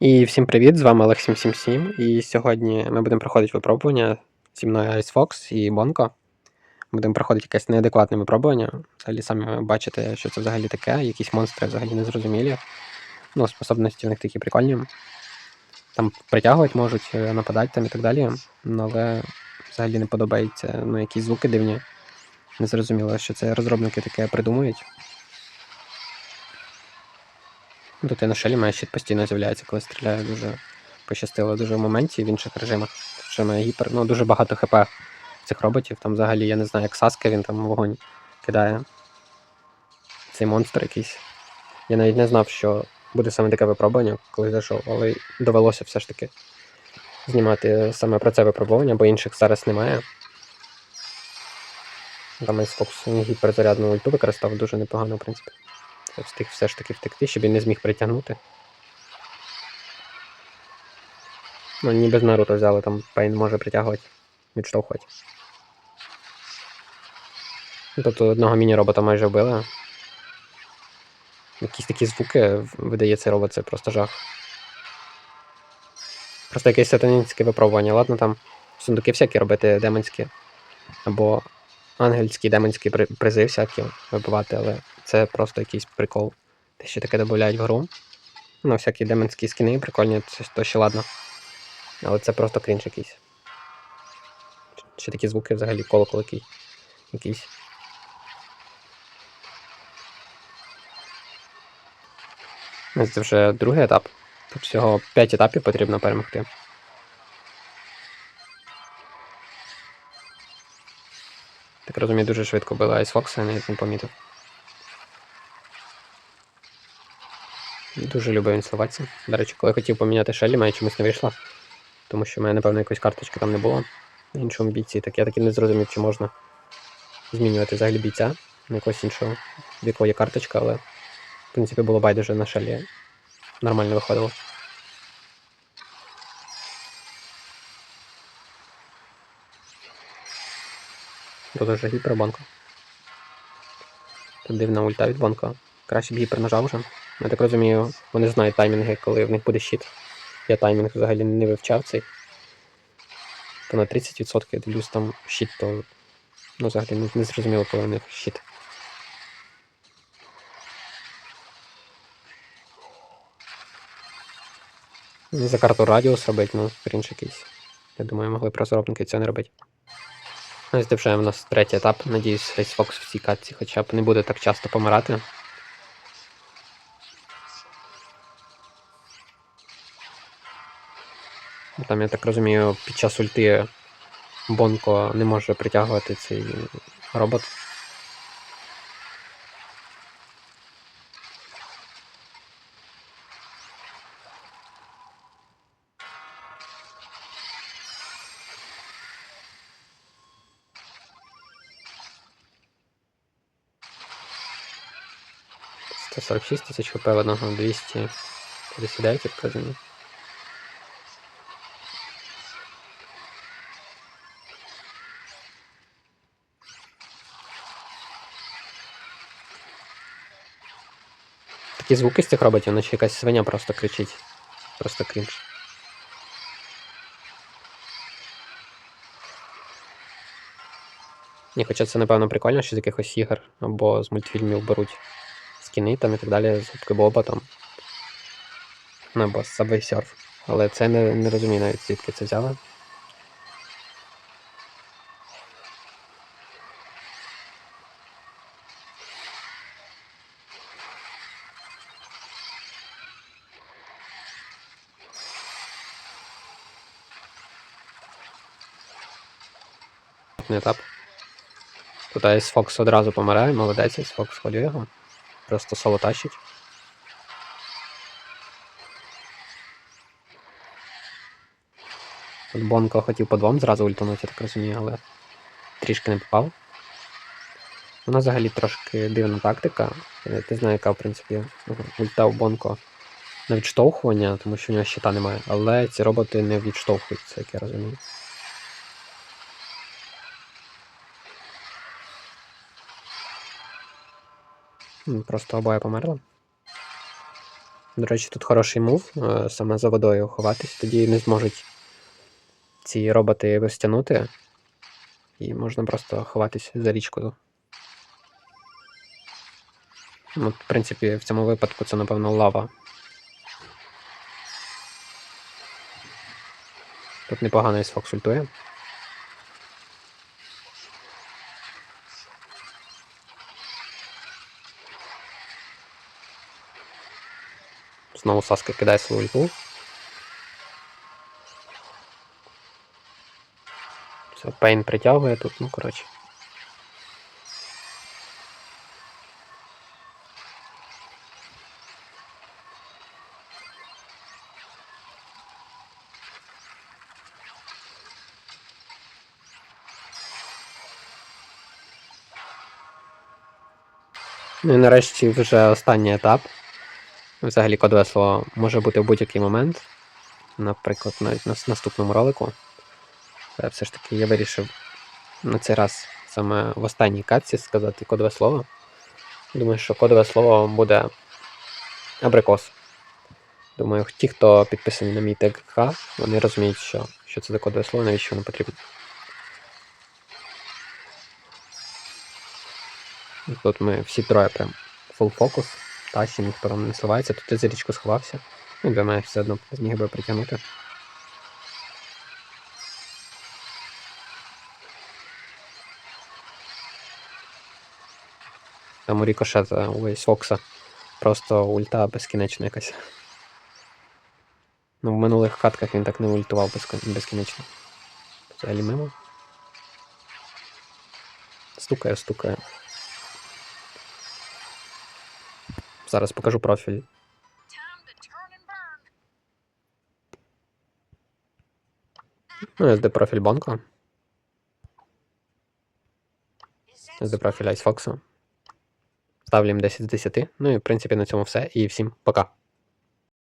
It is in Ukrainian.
І всім привіт! З вами Олег 777 і сьогодні ми будемо проходити випробування зі мною Ice Fox і Бонко. Будемо проходити якесь неадекватне випробування. Взагалі самі бачите, що це взагалі таке, якісь монстри взагалі незрозумілі. Ну, способності в них такі прикольні. Там притягувати можуть, е, нападати там і так далі. Ну, але взагалі не подобається ну, якісь звуки дивні. Незрозуміло, що це розробники таке придумують. І шелі має щит постійно з'являється, коли стріляє дуже пощастило дуже в моменті в інших режимах. Ще має гіпер, ну дуже багато хп цих роботів. Там взагалі, я не знаю, як Саски він там вогонь кидає. Цей монстр якийсь. Я навіть не знав, що буде саме таке випробування, коли зайшов, але довелося все ж таки знімати саме про це випробування, бо інших зараз немає. Там Xbox гіперзарядну ульту використав дуже непогано, в принципі. Встиг все ж таки втекти, щоб він не зміг притягнути. Ну, ніби з Наруто взяли, там Пейн може притягувати, відштовхувати. Ну, Тобто одного міні-робота майже вбили. Якісь такі звуки видає цей робот, це просто жах. Просто якесь сатанінське випробування. Ладно, там сундуки всякі робити демонські. Або ангельський демонський призи всякі вибивати, але це просто якийсь прикол. Те, що таке додають в гру. Ну, всякі демонські скини прикольні, це то ще ладно. Але це просто крінж якийсь. Ще такі звуки взагалі колокол який. якийсь. Це вже другий етап. Тут всього 5 етапів потрібно перемогти. Так розумію, дуже швидко били Fox, я навіть не помітив. Дуже любив він словатися. До речі, коли хотів поміняти шелі, мене чомусь не вийшло. Тому що в мене, напевно, якоїсь карточки там не було на іншому бійці. Так я таки не зрозумів, чи можна змінювати взагалі бійця на якогось іншого, в якого є карточка, але в принципі було байдуже на шелі. Нормально виходило. Тут вже гіпер банка. Тут дивна ульта від банка. Краще б гіпер нажав вже. Я так розумію, вони знають таймінги, коли в них буде щит. Я таймінг взагалі не вивчав цей. То на 30% я дивлюсь там щит, то ну, взагалі не, зрозуміло, коли в них щит. За карту радіус робить, ну, крінж якийсь. Я думаю, могли б розробники це не робити. Ось вже в нас третій етап. Надіюсь, Рейсфокс в цій катці хоча б не буде так часто помирати. Там, я так розумію, під час ульти Бонко не може притягувати цей робот. Це 46 тисяч хп в одного 200 пересідається, так. Такі звуки з цих роботів, наче якась свиня просто кричить. Просто крінж. Ні, хоча це, напевно, прикольно, що з якихось ігор або з мультфільмів беруть скіни там і так далі, з губки Боба там. Ну, або Subway Surf. Але це не, не розумію навіть звідки це взяли. етап. Тут Айс Фокс одразу помирає, молодець, Айс Фокс ходю його. Просто соло тащить. Тут Бонко хотів по двом зразу ультанути, я так розумію, але трішки не попав. Вона взагалі трошки дивна тактика. Я не знаю, яка в принципі ульта у Бонко на відштовхування, тому що в нього щита немає. Але ці роботи не відштовхуються, як я розумію. Просто обоє померли. До речі, тут хороший мув, е, саме за водою ховатись, тоді не зможуть ці роботи розтягнути. І можна просто ховатись за річкою. Ну, в принципі, в цьому випадку це, напевно, лава. Тут непогано Icebox ультує. Знову Саска кидає свою ульту. Все, Пейн притягує тут, ну коротше. Ну і нарешті вже останній етап. Взагалі кодове слово може бути в будь-який момент. Наприклад, навіть на наступному ролику. Але все ж таки я вирішив на цей раз саме в останній катці сказати кодове слово. Думаю, що кодове слово буде абрикос. Думаю, ті, хто підписані на мій ТГК, вони розуміють, що, що це за кодове слово, навіщо воно потрібно. Тут ми всі троє прям фул фокус. Тасі ніхто не сливається, тут я за річку сховався. Ну, для мене все одно зміг би притягнути. Там у рікошета у весь Фокса. Просто ульта безкінечна якась. Ну, в минулих катках він так не ультував безкінечно. Взагалі мимо. Стукає, стукає. Зараз покажу профіль. Ну, SD профіль Is SD профіль Айсфокса. Ставлю їм 10 з 10. Ну і в принципі на цьому все. І всім пока.